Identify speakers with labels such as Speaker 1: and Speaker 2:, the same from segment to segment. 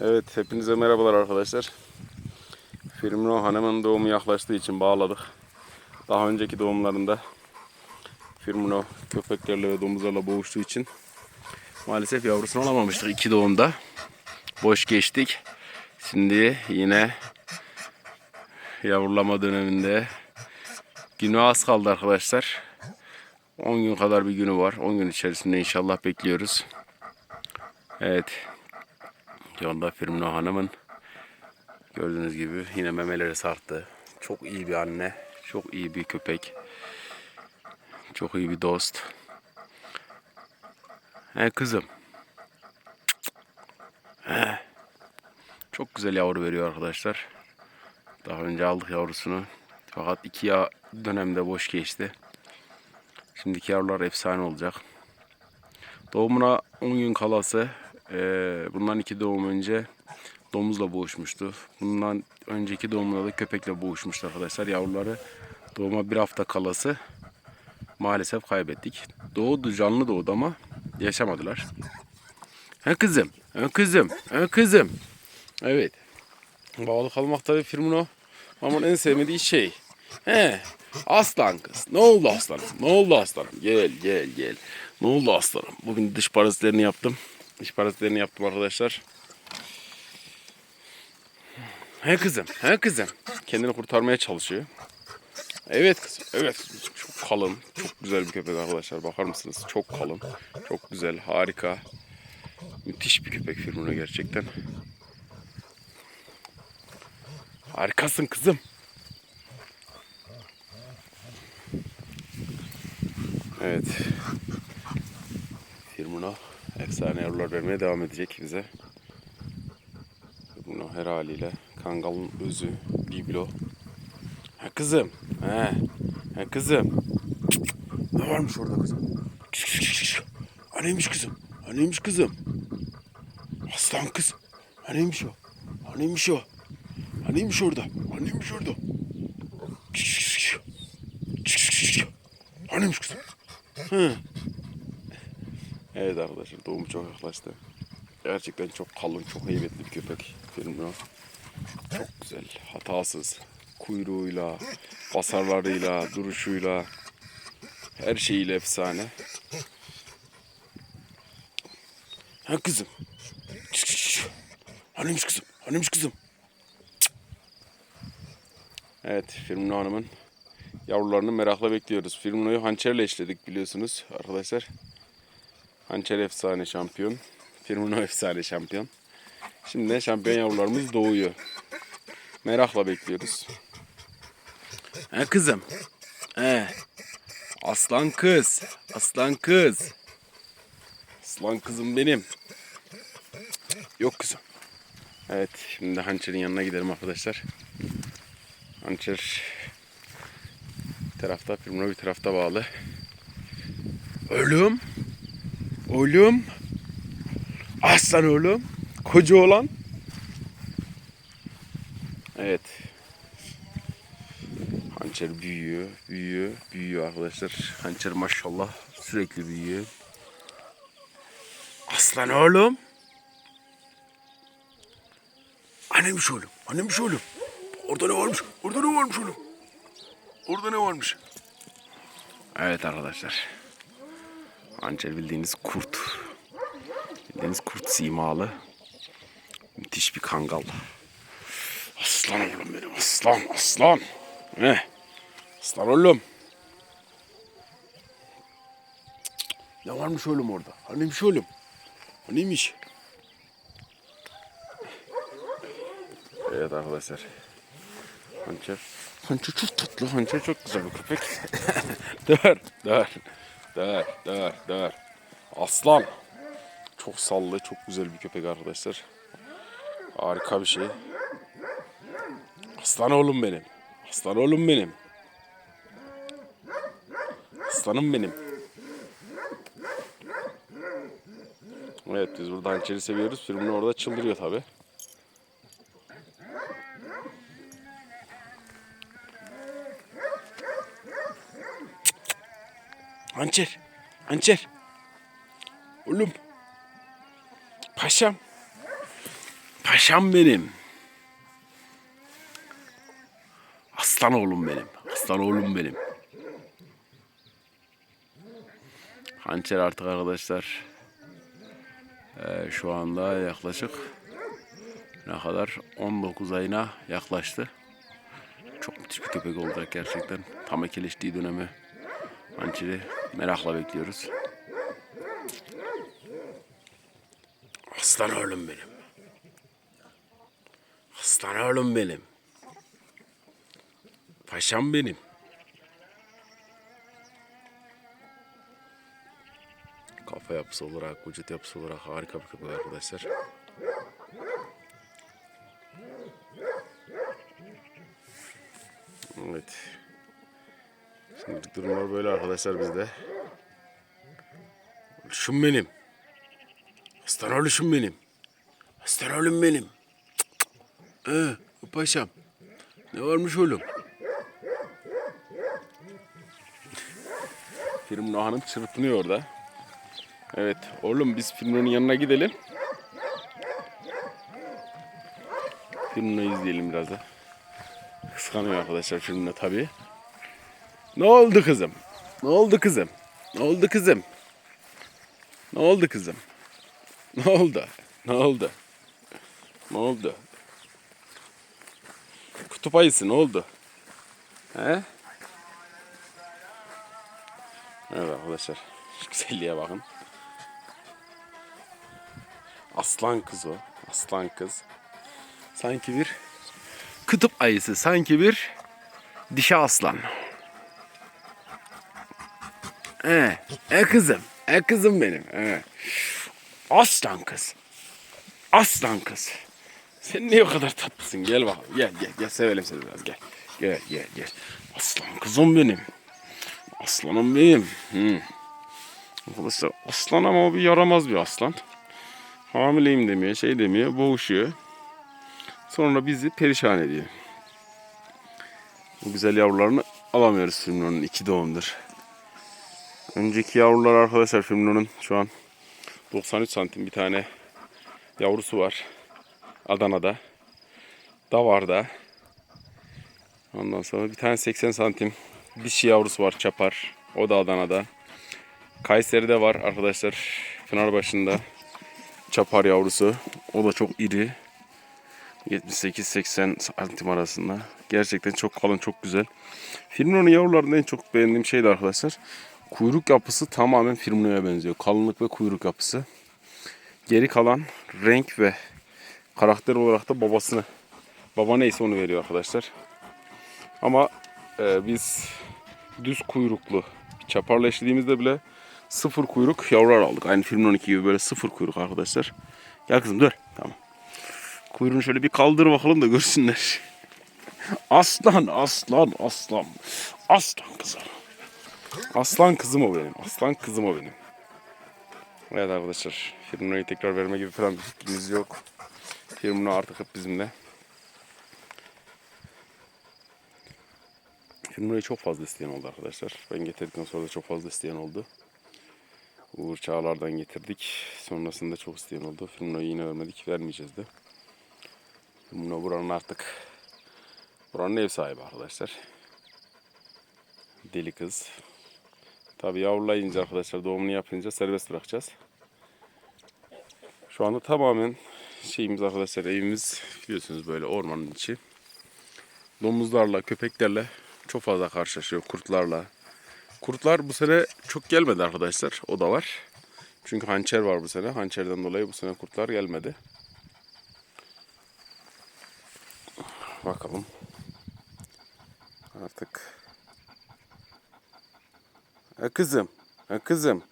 Speaker 1: Evet, hepinize merhabalar arkadaşlar. Firmino Hanım'ın doğumu yaklaştığı için bağladık. Daha önceki doğumlarında Firmino köpeklerle ve domuzlarla boğuştuğu için maalesef yavrusunu alamamıştık iki doğumda. Boş geçtik. Şimdi yine yavrulama döneminde günü az kaldı arkadaşlar. 10 gün kadar bir günü var. 10 gün içerisinde inşallah bekliyoruz. Evet. Yolda Firmino Hanım'ın gördüğünüz gibi yine memeleri sarktı. Çok iyi bir anne. Çok iyi bir köpek. Çok iyi bir dost. He kızım. He. Çok güzel yavru veriyor arkadaşlar. Daha önce aldık yavrusunu. Fakat iki ya dönemde boş geçti. Şimdiki yavrular efsane olacak. Doğumuna 10 gün kalası eee, bundan iki doğum önce domuzla boğuşmuştu. Bundan önceki doğumda da köpekle boğuşmuştu arkadaşlar. Yavruları doğuma bir hafta kalası maalesef kaybettik. Doğdu canlı doğdu ama yaşamadılar. Ha kızım, ha kızım, ha kızım. Evet. Bağlı kalmak tabii Firmino ama en sevmediği şey. He, aslan kız. Ne oldu aslanım? Ne oldu aslanım? Gel, gel, gel. Ne oldu aslanım? Bugün dış parazitlerini yaptım. Dış parazitlerini yaptım arkadaşlar. He kızım, he kızım. Kendini kurtarmaya çalışıyor. Evet kızım, evet kızım. Çok kalın, çok güzel bir köpek arkadaşlar. Bakar mısınız? Çok kalın, çok güzel, harika. Müthiş bir köpek Firmino gerçekten. Harikasın kızım. Evet. Firmino efsane yavrular vermeye devam edecek bize. Firmino her haliyle Kangal'ın özü, biblo. Ha kızım. He. Ha kızım. Ne varmış orada kızım? Aneymiş kızım. Aneymiş kızım. Aslan kız. Aneymiş o. Aneymiş o. Aneymiş orada. Aneymiş orada. Aneymiş kızım. Hı. Evet arkadaşlar doğumu çok yaklaştı. Gerçekten çok kalın, çok heybetli bir köpek. Firmino. Çok güzel, hatasız. Kuyruğuyla, basarlarıyla, duruşuyla, her şeyiyle efsane. Ha kızım. Annemiş kızım, annemiş kızım. Evet, Firmino Hanım'ın yavrularını merakla bekliyoruz. Firmino'yu hançerle işledik biliyorsunuz arkadaşlar. Hançer efsane şampiyon. Firmino efsane şampiyon. Şimdi de şampiyon yavrularımız doğuyor. Merakla bekliyoruz. He kızım. He. Aslan kız. Aslan kız. Aslan kızım benim. Yok kızım. Evet şimdi hançerin yanına gidelim arkadaşlar. Hançer bir tarafta, Firmino bir tarafta bağlı. Oğlum. Oğlum. Aslan oğlum. Koca olan. Evet. Hançer büyüyor, büyüyor, büyüyor arkadaşlar. Hançer maşallah sürekli büyüyor. Aslan oğlum. Annemiş oğlum, annemiş oğlum. Orada ne varmış? Orada ne varmış oğlum? Orada ne varmış? Evet arkadaşlar. Hançer bildiğiniz kurt. Bildiğiniz kurt simalı. Müthiş bir kangal. Aslan oğlum benim aslan aslan. Ne? Aslan oğlum. Ne varmış oğlum orada? Hanimiş oğlum? Haniymiş? Evet arkadaşlar. Hançer. Hançer çok tatlı. Hançer çok güzel bir köpek. dur, dur. Dur, dur, dur. Aslan. Çok sallı, çok güzel bir köpek arkadaşlar. Harika bir şey. Aslan oğlum benim. Aslan oğlum benim. Aslanım benim. Evet biz burada hançeri seviyoruz. Firmin orada çıldırıyor tabi. Hançer. Hançer. Oğlum. Paşam. Paşam. Benim. Aslan oğlum benim. Aslan oğlum benim. Hançer artık arkadaşlar eee, şu anda yaklaşık ne kadar 19 ayına yaklaştı. Çok müthiş bir köpek olacak gerçekten. Tam ekeleştiği dönemi hançeri merakla bekliyoruz. Aslan oğlum benim. Aslan oğlum benim. Paşam benim. Kafa yapısı olarak, vücut yapısı olarak harika bir köpek arkadaşlar. Durumlar böyle arkadaşlar bizde. Oluşum benim. Aslan oluşum benim. Aslan oğlum benim. Ee, paşam. Ne varmış oğlum? Firmino Hanım çırpınıyor orada. Evet oğlum biz Firmino'nun yanına gidelim. Firmino'yu izleyelim biraz da. Kıskanıyor arkadaşlar Firmino tabii. Ne oldu kızım? Ne oldu kızım? Ne oldu kızım? Ne oldu kızım? Ne oldu? Ne oldu? Ne oldu? Kutup ayısı ne oldu? He? Evet arkadaşlar. Şu güzelliğe bakın. Aslan kız o. Aslan kız. Sanki bir kutup ayısı. Sanki bir dişi aslan. E, e kızım. E kızım benim. E. Aslan kız. Aslan kız. Sen niye o kadar tatlısın? Gel bakalım. Gel gel gel sevelim seni biraz gel. Gel gel gel. Aslan kızım benim. Aslanım benim. Hı. Arkadaşlar aslan ama o bir yaramaz bir aslan. Hamileyim demiyor, şey demiyor, boğuşuyor. Sonra bizi perişan ediyor. Bu güzel yavrularını alamıyoruz Firmino'nun iki doğumdur. Önceki yavrular arkadaşlar Firmino'nun şu an 93 santim bir tane yavrusu var. Adana'da. Davar'da. Ondan sonra bir tane 80 santim dişi yavrusu var Çapar. O da Adana'da. Kayseri'de var arkadaşlar. Pınarbaşı'nda. Çapar yavrusu. O da çok iri. 78-80 santim arasında. Gerçekten çok kalın, çok güzel. Firmino'nun yavrularında en çok beğendiğim şey de arkadaşlar. Kuyruk yapısı tamamen Firmino'ya benziyor. Kalınlık ve kuyruk yapısı. Geri kalan renk ve karakter olarak da babasını baba neyse onu veriyor arkadaşlar. Ama e, biz düz kuyruklu çaparla eşlediğimizde bile sıfır kuyruk yavrular aldık. Aynı filmin 12 gibi böyle sıfır kuyruk arkadaşlar. Gel kızım dur. Tamam. Kuyruğunu şöyle bir kaldır bakalım da görsünler. Aslan, aslan, aslan. Aslan kızım. Aslan kızım o benim. Aslan kızım o benim. Evet arkadaşlar. Firmino'yu tekrar verme gibi falan bir fikrimiz yok. Firmino artık hep bizimle. Firmino'yu çok fazla isteyen oldu arkadaşlar. Ben getirdikten sonra da çok fazla isteyen oldu. Uğur Çağlar'dan getirdik. Sonrasında çok isteyen oldu. Firmino'yu yine vermedik. Vermeyeceğiz de. Firmino buranın artık buranın ev sahibi arkadaşlar. Deli kız. Tabi yavrulayınca arkadaşlar doğumunu yapınca serbest bırakacağız. Şu anda tamamen şeyimiz arkadaşlar evimiz biliyorsunuz böyle ormanın içi. Domuzlarla, köpeklerle çok fazla karşılaşıyor. Kurtlarla. Kurtlar bu sene çok gelmedi arkadaşlar. O da var. Çünkü hançer var bu sene. Hançerden dolayı bu sene kurtlar gelmedi. Bakalım. Artık. Kızım. Kızım.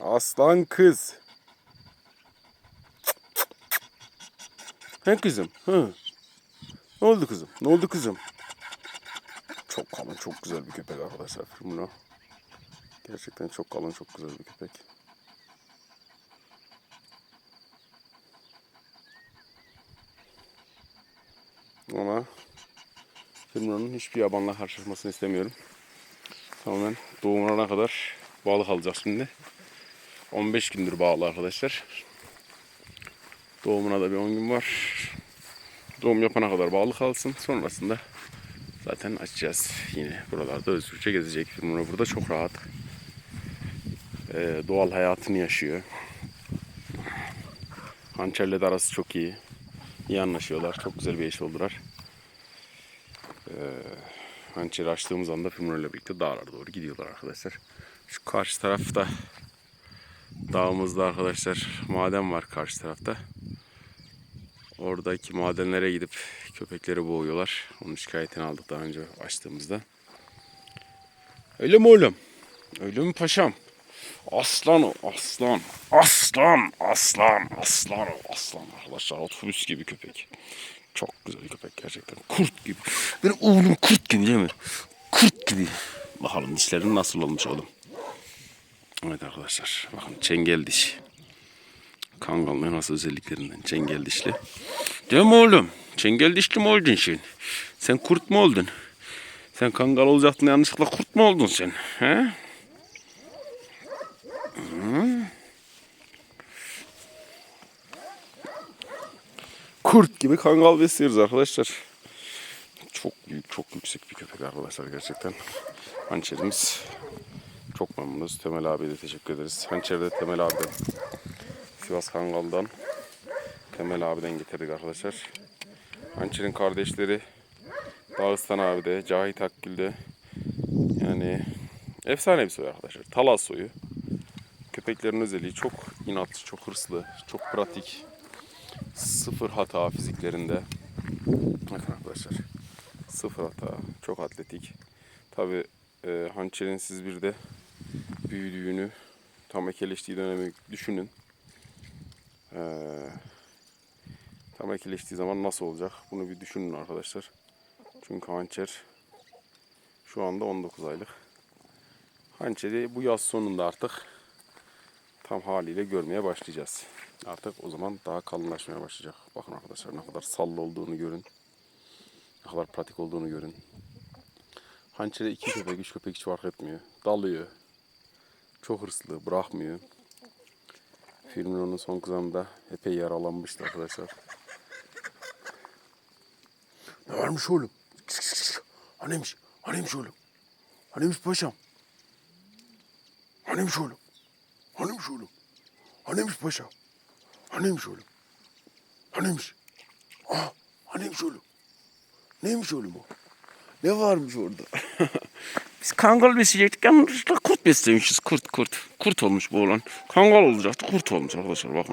Speaker 1: Aslan kız. He kızım. Hı. Ne oldu kızım? Ne oldu kızım? Çok kalın, çok güzel bir köpek arkadaşlar. Firmino. Gerçekten çok kalın, çok güzel bir köpek. Ama Firmino'nun hiçbir yabanla karşılaşmasını istemiyorum. Tamamen doğumuna kadar bağlı kalacak şimdi. 15 gündür bağlı arkadaşlar. Doğumuna da bir 10 gün var. Doğum yapana kadar bağlı kalsın. Sonrasında zaten açacağız. Yine buralarda özgürce gezecek. Firmino burada çok rahat. Ee, doğal hayatını yaşıyor. Hançer'le de arası çok iyi. İyi anlaşıyorlar. Çok güzel bir eş oldular. Ee, hançeri açtığımız anda ile birlikte dağlara doğru gidiyorlar arkadaşlar. Şu karşı tarafta dağımızda arkadaşlar maden var karşı tarafta. Oradaki madenlere gidip köpekleri boğuyorlar. Onun şikayetini aldık daha önce açtığımızda. Öyle mi oğlum? Öyle mi paşam? Aslan o aslan. Aslan, aslan, aslan o aslan arkadaşlar. Otobüs gibi köpek. Çok güzel köpek gerçekten. Kurt gibi. Benim oğlum kurt gibi değil mi? Kurt gibi. Bakalım dişlerin nasıl olmuş oğlum. Evet arkadaşlar. Bakın çengel diş. Kangalın en az özelliklerinden çengel dişli. Değil mi oğlum? Çengel dişli mi oldun sen? Sen kurt mu oldun? Sen kangal olacaktın yanlışlıkla kurt mu oldun sen? He? Kurt gibi kangal besliyoruz arkadaşlar. Çok büyük, çok yüksek bir köpek arkadaşlar gerçekten. Hançerimiz çok memnunuz. Temel abiye de teşekkür ederiz. Hançer'de Temel abiden, Sivas Kangal'dan Temel abiden getirdik arkadaşlar. Hançer'in kardeşleri Dağıstan abi de, Cahit Akgül de yani efsane bir soy arkadaşlar. Talas soyu. Köpeklerin özelliği çok inatçı, çok hırslı, çok pratik. Sıfır hata fiziklerinde. Bakın arkadaşlar. Sıfır hata, çok atletik. Tabi e, hançerin siz bir de büyüdüğünü, tam ekeleştiği dönemi düşünün. E, tam ekeleştiği zaman nasıl olacak? Bunu bir düşünün arkadaşlar. Çünkü hançer şu anda 19 aylık. Hançeri bu yaz sonunda artık tam haliyle görmeye başlayacağız. Artık o zaman daha kalınlaşmaya başlayacak. Bakın arkadaşlar ne kadar sallı olduğunu görün. Ne kadar pratik olduğunu görün. Hançere iki köpek, üç köpek hiç fark etmiyor. Dalıyor. Çok hırslı, bırakmıyor. Firmino'nun son kızanında epey yaralanmıştı arkadaşlar. Ne varmış oğlum? Haneymiş? Haneymiş oğlum? Haneymiş paşam? Haneymiş oğlum? Haneymiş oğlum? Haneymiş paşam? Haneymiş oğlum? Haneymiş? Aa, haneymiş oğlum? Neymiş oğlum o? Ne varmış orada? Biz kangal besleyecektik yanlışlıkla kurt beslemişiz. Kurt kurt. Kurt olmuş bu olan. Kangal olacaktı kurt olmuş arkadaşlar bakın.